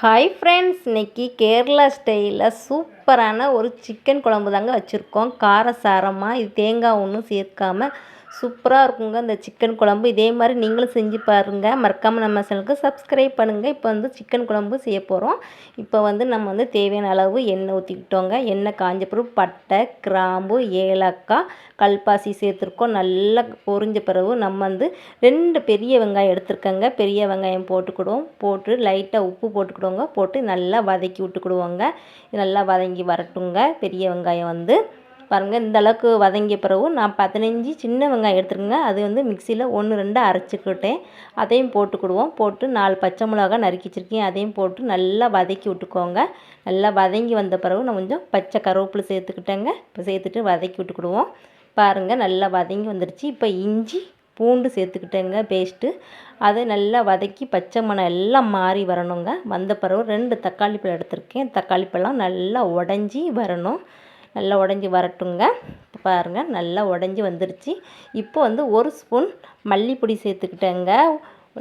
Hi friends இன்னைக்கு கேரளா ஸ்டைலில் சூப்பரான ஒரு சிக்கன் குழம்பு தாங்க வச்சுருக்கோம். காரசாரமாக இது தேங்காய் ஒன்றும் சேர்க்காம சூப்பராக இருக்குங்க இந்த சிக்கன் குழம்பு. இதே மாதிரி நீங்களும் செஞ்சு பாருங்கள் மறக்காமல் நம்ம சேனலுக்கு சப்ஸ்கிரைப் பண்ணுங்கள் இப்போ வந்து சிக்கன் குழம்பு செய்ய போகிறோம் இப்போ வந்து நம்ம வந்து தேவையான அளவு எண்ணெய் ஊற்றிக்கிட்டோங்க எண்ணெய் காஞ்ச பிறகு பட்டை கிராம்பு ஏலக்காய் கல்பாசி சேர்த்துருக்கோம். நல்லா பொரிஞ்ச பிறகு நம்ம வந்து ரெண்டு பெரிய வெங்காயம் எடுத்துருக்கோங்க. பெரிய வெங்காயம் போட்டுக்கிடுவோம். போட்டு லைட்டாக உப்பு போட்டுக்கிடுவோங்க. போட்டு நல்லா வதக்கி விட்டுக்கிடுவோங்க. நல்லா வதங்கி வரட்டுங்க. பெரிய வெங்காயம் வந்து பாருங்கள் இந்த அளவுக்கு வதங்கிய பிறகு நான் பதினஞ்சு சின்ன வெங்காயம் எடுத்துருங்க அது வந்து மிக்சியில் ஒன்று ரெண்டு அரைச்சிக்கிட்டேன். அதையும் போட்டுக்கிடுவோம் போட்டு நாலு பச்சை மிளகா நறுக்கி வச்சுருக்கேன். அதையும் போட்டு நல்லா வதக்கி விட்டுக்கோங்க. நல்லா வதங்கி வந்த பிறகு நான் கொஞ்சம் பச்சை கருவேப்பிலை சேர்த்துக்கிட்டேங்க. இப்போ சேர்த்துட்டு வதக்கி விட்டுக்கிடுவோம் பாருங்கள் நல்லா வதங்கி வந்துடுச்சு இப்போ இஞ்சி பூண்டு சேர்த்துக்கிட்டேங்க பேஸ்ட்டு அதை நல்லா வதக்கி பச்சை மணம் எல்லாம் மாறி வரணுங்க. வந்த பிறகு ரெண்டு தக்காளி பழம் எடுத்திருக்கேன். தக்காளி பழம் நல்லா உடஞ்சி வரணும். நல்லா உடஞ்சி வரட்டுங்க. பாருங்கள் நல்லா உடஞ்சி வந்துருச்சு. இப்போ வந்து ஒரு ஸ்பூன் மல்லிப்பொடி சேர்த்துக்கிட்டேங்க.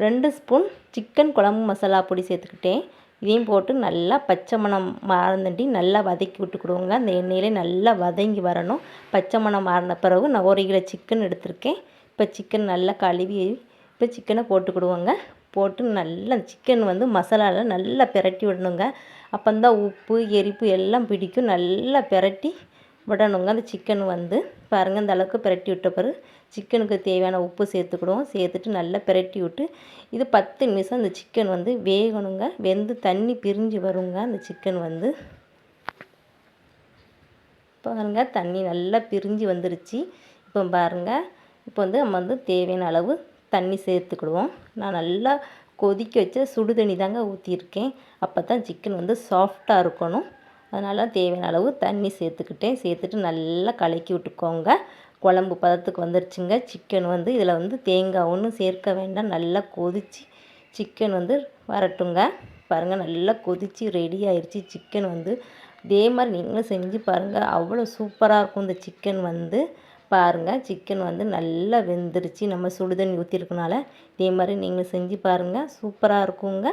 ரெண்டு ஸ்பூன் சிக்கன் குழம்பு மசாலா பொடி சேர்த்துக்கிட்டேன். இதையும் போட்டு நல்லா பச்சை மணம் மாறந்தண்டி நல்லா வதக்கி விட்டுக்கிடுவோங்க. அந்த எண்ணெயிலே நல்லா வதங்கி வரணும். பச்சை மணம் மாறின பிறகு நான் ஒரு கிலோ சிக்கன் எடுத்திருக்கேன். இப்போ சிக்கன் நல்லா கழுவி இப்போ சிக்கனை போட்டுக்கிடுவோங்க. போட்டு நல்லா சிக்கன் வந்து மசாலாவில் நல்லா பிரட்டி விடணுங்க. அப்போந்தான் உப்பு எரிப்பு எல்லாம் பிடிக்கும். நல்லா பிரட்டி விடணுங்க. அந்த சிக்கன் வந்து பாருங்கள் இந்த அளவுக்கு பிரட்டி விட்ட பிறகு சிக்கனுக்கு தேவையான உப்பு சேர்த்துக்கிடுவோம். சேர்த்துட்டு நல்லா பிரட்டி விட்டு இது பத்து நிமிஷம் அந்த சிக்கன் வந்து வேகணுங்க. வெந்து தண்ணி பிரிஞ்சு வருங்க. அந்த சிக்கன் வந்து பாருங்கள் தண்ணி நல்லா பிரிஞ்சு வந்துருச்சு. இப்போ பாருங்கள் இப்போ வந்து நம்ம வந்து தேவையான அளவு தண்ணி சேர்த்துக்கிடுவோம். நான் நல்லா கொதிக்க வச்ச சுடு தண்ணி தாங்க ஊற்றிருக்கேன் அப்போ தான் சிக்கன் வந்து சாஃப்டாக இருக்கணும். அதனால் தேவையான அளவு தண்ணி சேர்த்துக்கிட்டேன். சேர்த்துட்டு நல்லா கலக்கி விட்டுக்கோங்க. குழம்பு பதத்துக்கு வந்துருச்சுங்க. சிக்கன் வந்து இதில் வந்து தேங்காய் ஒன்றும் சேர்க்க வேண்டாம். நல்லா கொதித்து சிக்கன் வந்து வரட்டுங்க. பாருங்கள் நல்லா கொதித்து ரெடி ஆயிடுச்சு சிக்கன் வந்து இதே மாதிரி நீங்களும் செஞ்சு பாருங்கள் அவ்வளோ சூப்பராக இருக்கும் இந்த சிக்கன் வந்து. பாருங்கள் சிக்கன் வந்து நல்லா வெந்துருச்சு. நம்ம சுடுதண்ணி ஊற்றிருக்கனால இதே மாதிரி நீங்களும் செஞ்சு பாருங்கள் சூப்பராக இருக்குங்க.